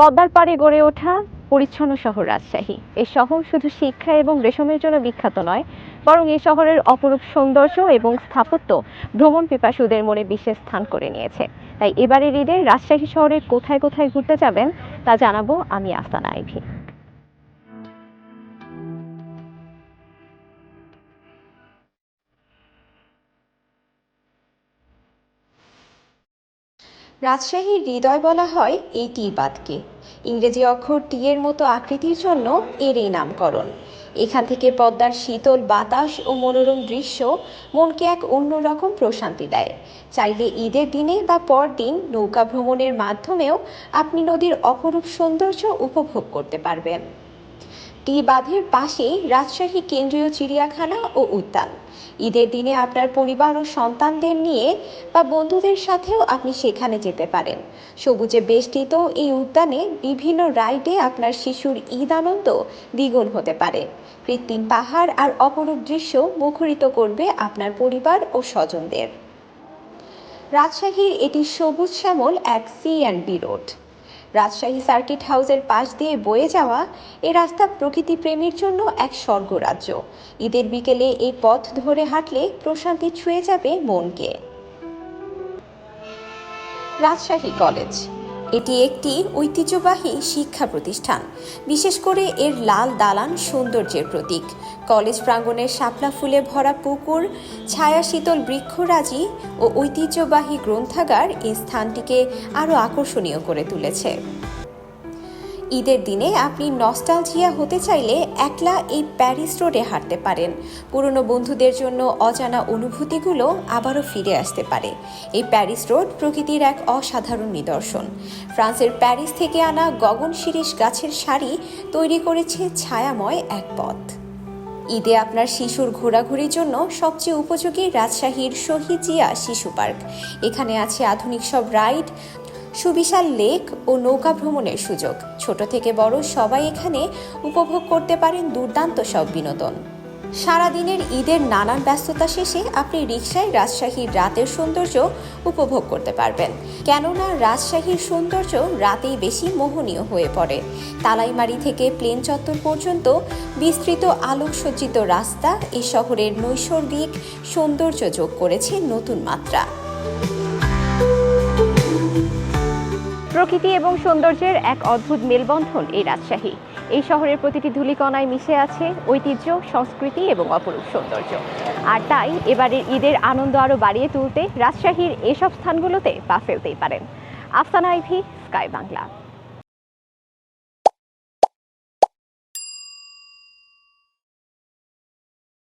পদ্মার পাড়ে গড়ে ওঠা পরিচ্ছন্ন শহর রাজশাহী। এই শহর শুধু শিক্ষা এবং রেশমের জন্য বিখ্যাত নয়, বরং এই শহরের অপরূপ সৌন্দর্য এবং স্থাপত্য ভ্রমণ পিপাসুদের মনে বিশেষ স্থান করে নিয়েছে। তাই এবারের ঈদে রাজশাহী শহরের কোথায় কোথায় ঘুরতে যাবেন তা জানাব আমি আস্তানা আইভি। রাজশাহীর হৃদয় বলা হয় এই টি বাদকে। ইংরেজি অক্ষর টি এর মতো আকৃতির জন্য এর এই নামকরণ। এখান থেকে পদ্মার শীতল বাতাস ও মনোরম দৃশ্য মনকে এক অন্যরকম প্রশান্তি দেয়। চাইলে ঈদের দিনে বা পরদিন নৌকা ভ্রমণের মাধ্যমেও আপনি নদীর অপরূপ সৌন্দর্য উপভোগ করতে পারবেন। বাঁধের পাশেই রাজশাহী কেন্দ্রীয় চিড়িয়াখানা ও উদ্যান। ঈদের দিনে আপনার পরিবার ও সন্তানদের নিয়ে বা বন্ধুদের সাথেও আপনি সেখানে যেতে পারেন। সবুজে বেষ্টিত এই উদ্যানে বিভিন্ন রাইডে আপনার শিশুর ঈদ আনন্দ দ্বিগুণ হতে পারে। কৃত্রিম পাহাড় আর অপরূপ দৃশ্য মুখরিত করবে আপনার পরিবার ও স্বজনদের। রাজশাহীর এটি সবুজ শ্যামল এক C and B road Rajshahi circuit হাউসের পাশ দিয়ে বয়ে যাওয়া এ রাস্তা প্রকৃতি প্রেমীর জন্য এক স্বর্গরাজ্য। ঈদের বিকেলে এই পথ ধরে হাঁটলে প্রশান্তি ছুঁয়ে যাবে মনকে। রাজশাহী কলেজ এটি একটি ঐতিহ্যবাহী শিক্ষা প্রতিষ্ঠান, বিশেষ করে এর লাল দালান সৌন্দর্যের প্রতীক। কলেজ প্রাঙ্গণের শাপলা ফুলে ভরা পুকুর ছায়া শীতল বৃক্ষরাজি ও ঐতিহ্যবাহী গ্রন্থাগার এই স্থানটিকে আরও আকর্ষণীয় করে তুলেছে। ঈদের দিনে আপনি নস্টালজিয়া হতে চাইলে একলা এই প্যারিস রোডে হাঁটতে পারেন। পুরনো বন্ধুদের জন্য অজানা অনুভূতিগুলো আবারও ফিরে আসতে পারে। এই প্যারিস রোড প্রকৃতির এক অসাধারণ নিদর্শন। ফ্রান্সের প্যারিস থেকে আনা গগন শিরিষ গাছের সারি তৈরি করেছে ছায়াময় এক পথ। ঈদে আপনার শিশুর ঘোরাঘুরির জন্য সবচেয়ে উপযোগী রাজশাহীর শহীদ জিয়া শিশু পার্ক। এখানে আছে আধুনিক সব রাইড সুবিশাল লেক ও নৌকা ভ্রমণের সুযোগ। ছোট থেকে বড় সবাই এখানে উপভোগ করতে পারেন দুর্দান্ত সব বিনোদন। সারাদিনের ঈদের নানান ব্যস্ততা শেষে আপনি রিকশায় রাজশাহীর রাতের সৌন্দর্য উপভোগ করতে পারবেন। কেননা রাজশাহীর সৌন্দর্য রাতেই বেশি মোহনীয় হয়ে পড়ে। তালাইমারি থেকে প্লেন চত্বর পর্যন্ত বিস্তৃত আলোকসজ্জিত রাস্তা এ শহরের নৈসর্গিক সৌন্দর্য যোগ করেছে নতুন মাত্রা। প্রকৃতি এবং সৌন্দর্যের এক অদ্ভুত মেলবন্ধন এই রাজশাহী। এই শহরের প্রতিটি ধূলিকণায় মিশে আছে ঐতিহ্য, সংস্কৃতি এবং অপরূপ সৌন্দর্য। আর তাই এবারের ঈদের আনন্দ আরও বাড়িয়ে তুলতে রাজশাহীর এসব স্থানগুলোতে পা ফেলতেই পারেন। আফসানা আইভি, স্কাই বাংলা।